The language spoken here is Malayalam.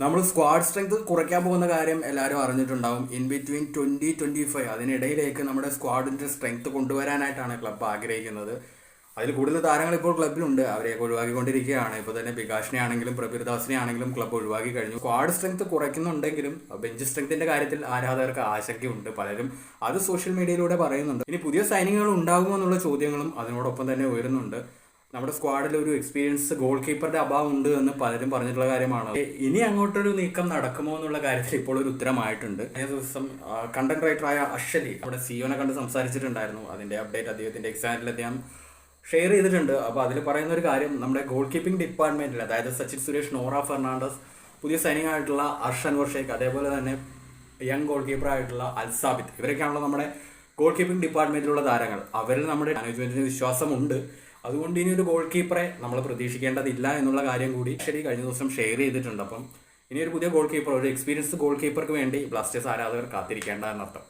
നമ്മൾ സ്ക്വാഡ് സ്ട്രെങ്ത് കുറയ്ക്കാൻ പോകുന്ന കാര്യം എല്ലാവരും അറിഞ്ഞിട്ടുണ്ടാവും. In between twenty twenty five അതിനിടയിലേക്ക് നമ്മുടെ സ്ക്വാഡിന്റെ സ്ട്രെങ്ത് കൊണ്ടുവരാനായിട്ടാണ് ക്ലബ്ബ് ആഗ്രഹിക്കുന്നത്. അതിൽ കൂടുതൽ താരങ്ങൾ ഇപ്പോൾ ക്ലബ്ബിലുണ്ട് അവരെയൊക്കെ ഒഴിവാക്കിക്കൊണ്ടിരിക്കുകയാണ്. ഇപ്പോൾ തന്നെ ബികാഷിനെ ആണെങ്കിലും പ്രബിർദാസിനെ ആണെങ്കിലും ക്ലബ്ബ് ഒഴിവാക്കി കഴിഞ്ഞു. സ്ക്വാഡ് സ്ട്രെങ്ത് കുറയ്ക്കുന്നുണ്ടെങ്കിലും ബെഞ്ച് സ്ട്രെങ്തിന്റെ കാര്യത്തിൽ ആരാധകർക്ക് ആശങ്കയുണ്ട് പലരും. അത് സോഷ്യൽ മീഡിയയിലൂടെ പറയുന്നുണ്ട്. ഇനി പുതിയ സൈനിങ്ങുകൾ ഉണ്ടാകുമോ എന്നുള്ള ചോദ്യങ്ങളും അതിനോടൊപ്പം തന്നെ ഉയരുന്നുണ്ട്. നമ്മുടെ സ്ക്വാഡിൽ ഒരു എക്സ്പീരിയൻസ് ഗോൾ കീപ്പറുടെ അഭാവം ഉണ്ട് എന്ന് പലരും പറഞ്ഞിട്ടുള്ള കാര്യമാണ്. ഇനി അങ്ങോട്ടൊരു നീക്കം നടക്കുമോ എന്നുള്ള കാര്യത്തിൽ ഇപ്പോൾ ഒരു ഉത്തരമായിട്ടുണ്ട്. അതേ ദിവസം കണ്ടന്റ് റൈറ്ററായ അശ്വലി നമ്മുടെ സിയോനെ കണ്ട് സംസാരിച്ചിട്ടുണ്ടായിരുന്നു. അതിന്റെ അപ്ഡേറ്റ് അദ്ദേഹത്തിന്റെ എക്സാമിൽ അദ്ദേഹം ഷെയർ ചെയ്തിട്ടുണ്ട്. അപ്പോൾ അതിൽ പറയുന്ന ഒരു കാര്യം നമ്മുടെ ഗോൾ കീപ്പിംഗ് ഡിപ്പാർട്ട്മെന്റിൽ അതായത് സച്ചിൻ സുരേഷ് നോറ ഫെർണാണ്ടസ് പുതിയ സൈനിങ് ആയിട്ടുള്ള അർഷൻ വർഷേക്ക് അതേപോലെ തന്നെ യങ് ഗോൾ കീപ്പർ ആയിട്ടുള്ള അൽസാബിത്ത് ഇവരൊക്കെയാണല്ലോ നമ്മുടെ ഗോൾ കീപ്പിംഗ് ഡിപ്പാർട്ട്മെന്റിലുള്ള താരങ്ങൾ. അവരിൽ നമ്മുടെ മാനേജ്മെന്റിന് വിശ്വാസമുണ്ട്. അതുകൊണ്ട് ഇനി ഒരു ഗോൾ കീപ്പറെ നമ്മൾ പ്രതീക്ഷിക്കേണ്ടതില്ല എന്നുള്ള കാര്യം കൂടി ശരി കഴിഞ്ഞ ദിവസം ഷെയർ ചെയ്തിട്ടുണ്ട്. അപ്പം ഇനി ഒരു പുതിയ ഗോൾ കീപ്പർ ഒരു എക്സ്പീരിയൻസ് ഗോൾ കീപ്പർക്ക് വേണ്ടി ബ്ലാസ്റ്റേഴ്സ് ആരാധകർ കാത്തിരിക്കേണ്ട എന്നർത്ഥം.